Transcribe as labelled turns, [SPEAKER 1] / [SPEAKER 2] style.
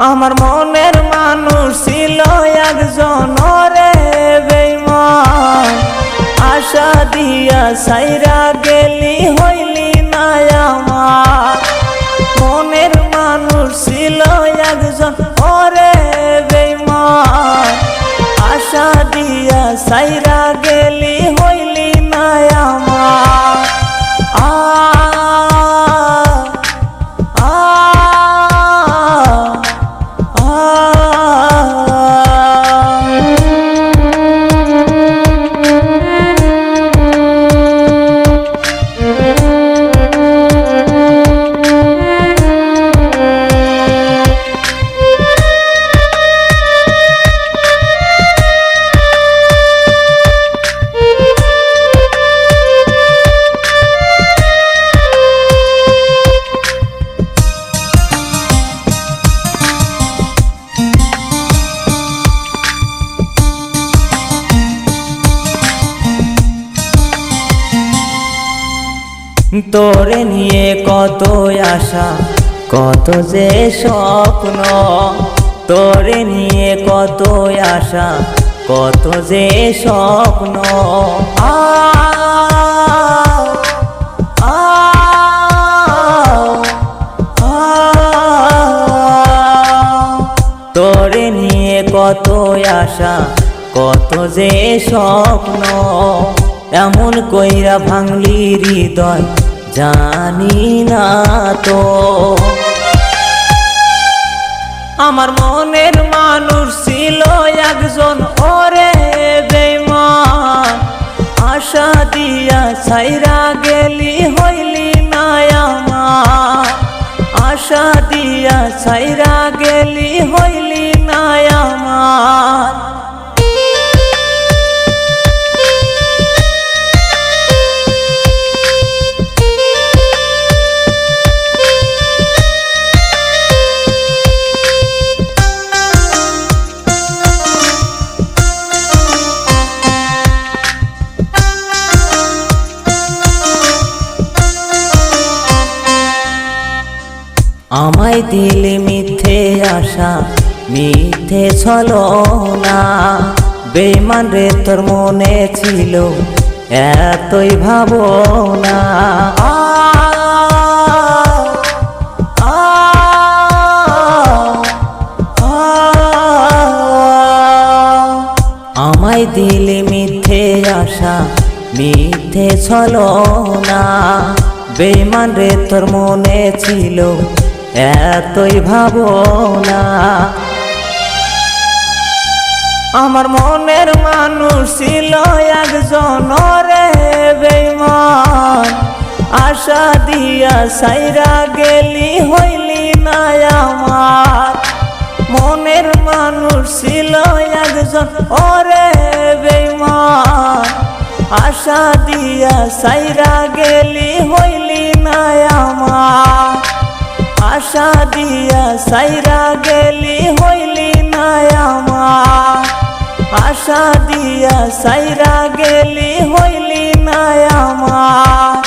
[SPEAKER 1] আমার মনের মানুষ ছিল একজন রে আশা দিয়া সাইরা গেলি হইলি না মনের মানুষ ছিল একজন ওরে বেইমান আশা দিয়া সাইরা গেলি তোরে নিয়ে কত আশা, কত যে স্বপ্ন। তোরে নিয়ে কত আশা, কত যে স্বপ্ন। আ তোরে নিয়ে কত আশা, কত যে স্বপ্ন। এমন কইরা ভাঙলি হৃদয়, জানি না তো। আমার মনের মানুষ ছিল একজন ওরে বেমান আশা দিয়া ছাইরা গেলি হইলি না আমার। আশা দিয়া ছাইরা আমায় দিলে মিথ্যে আশা মিথ্যে ছলো না বেমান রে তোর মনে ছিল এতই আ, আ, আমায় দিলে মিথ্যে আশা মিথ্যে ছলো না বেমান রে তোর মনে ছিল এতই ভাবনা। আমার মনের মানুষ ছিল একজন রে বেমান আশা দিয়া সাইরা গেলি, হইলি না আমার। মনের মানুষ ছিল একজন ওরে বেমান আশা দিয়া সাইরা গেলি, হইলি দিয়া সাইরা গেলি হইলি না আমার। আশা দিয়া সাইরা গেলি হইলি না আমার।